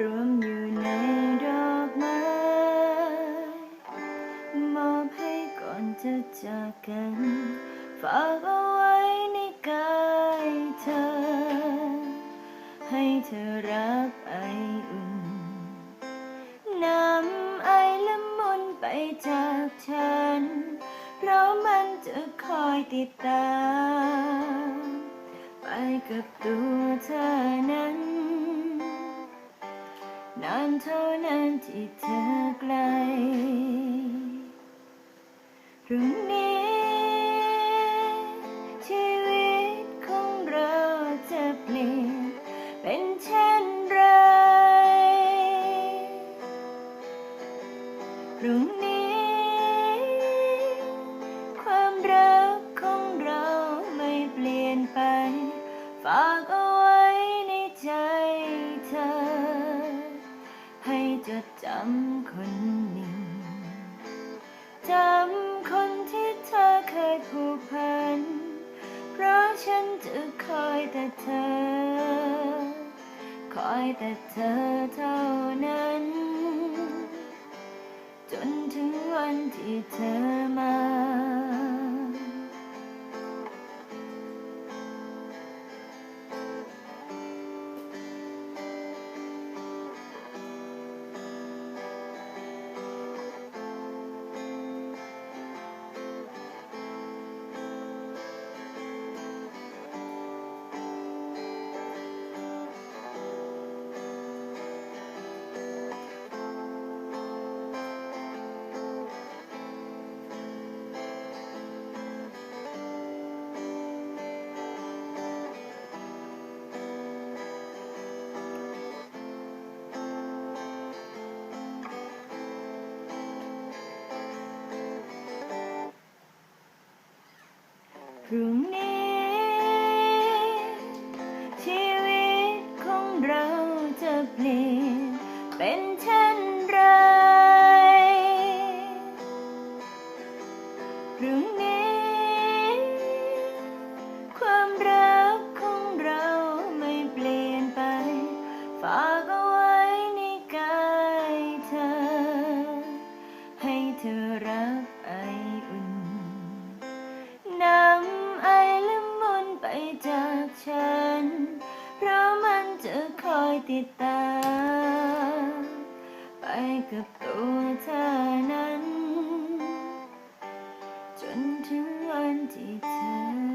รวมอยู่ในดอกไม้มอบให้ก่อนจะจากกัน ฝากเอาไว้ในกายเธอ ให้เธอรับไออุ่นนำไอละมุนไปจากฉัน เพราะมันจะคอยติดตาม ไปกับตัวเธอนั้นานเท่านั้นที่เธอไกลพรุ่งนี้ ชีวิตของเราจะเปลี่ยนเป็นเช่นไรพรุ่งนี้ ความรักของเราไม่เปลี่ยนไป ฝาก จดจำคนหนึ่งจำคนที่เธอเคยผูกพัน เพราะฉันจะคอยแต่เธอ คอยแต่เธอเท่านั้น จนถึงวันที่เธอมา พรุ่งนี้ ชีวิตของเราจะเปลี่ยนเป็นเช่ จากฉัน เพราะมันจะคอยติดตามไปกับตัวเธอนั้น จนถึงวันที่เธอ